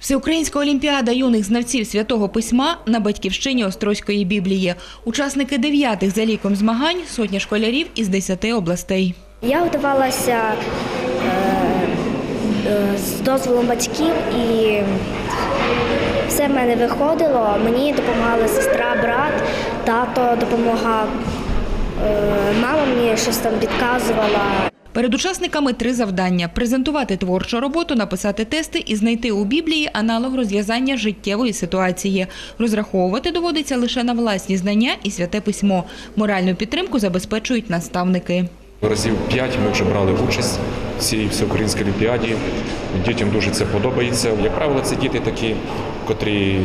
Всеукраїнська олімпіада юних знавців святого письма на батьківщині Острозької Біблії. Учасники дев'ятих за ліком змагань сотня школярів із десяти областей. Я готувалася е, е, з дозволом батьків і все в мене виходило. Мені допомагала сестра, брат, тато допомагав. Е, мама мені щось там підказувала. Перед учасниками три завдання: презентувати творчу роботу, написати тести і знайти у Біблії аналог розв'язання життєвої ситуації. Розраховувати доводиться лише на власні знання і святе письмо. Моральну підтримку забезпечують наставники. Разів п'ять ми вже брали участь в цій всеукраїнській олімпіаді. Дітям дуже це подобається. Як правило, це діти такі, котрі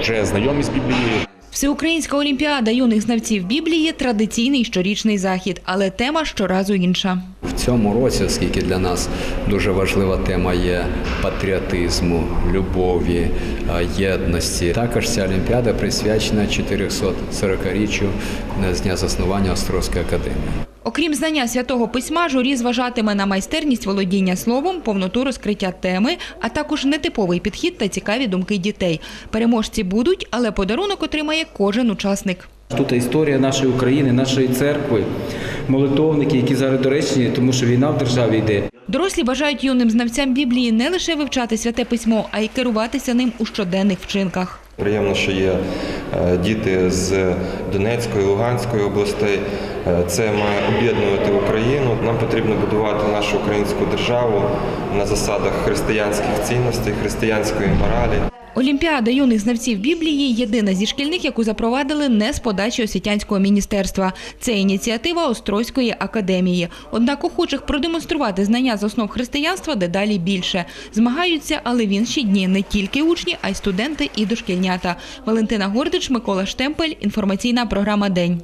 вже знайомі з Біблією. Всеукраїнська олімпіада юних знавців Біблії традиційний щорічний захід, але тема щоразу інша. В цьому році, оскільки для нас дуже важлива тема є патріотизму, любові, е, єдності. Також ця олімпіада присвячена 440-річчю з дня заснування Острозької академії. Окрім знання святого письма, журі зважатиме на майстерність володіння словом, повноту розкриття теми, а також нетиповий підхід та цікаві думки дітей. Переможці будуть, але подарунок отримає кожен учасник. Тут історія нашої України, нашої церкви, молитовники, які зараз доречні, тому що війна в державі йде. Дорослі бажають юним знавцям Біблії не лише вивчати святе письмо, а й керуватися ним у щоденних вчинках. Приємно, що є е, діти з Донецької, Луганської областей. Е, Це має об'єднувати Україну. Нам потрібно будувати нашу українську державу на засадах християнських цінностей, християнської моралі. Олімпіада юних знавців Біблії єдина зі шкільних, яку запровадили не з подачі освітянського міністерства. Це ініціатива Острозької академії. Однак охочих продемонструвати знання з основ християнства дедалі більше. Змагаються, але в інші дні не тільки учні, а й студенти і дошкільнята. Валентина Гордич, Микола Штемпель. Інформаційна програма День.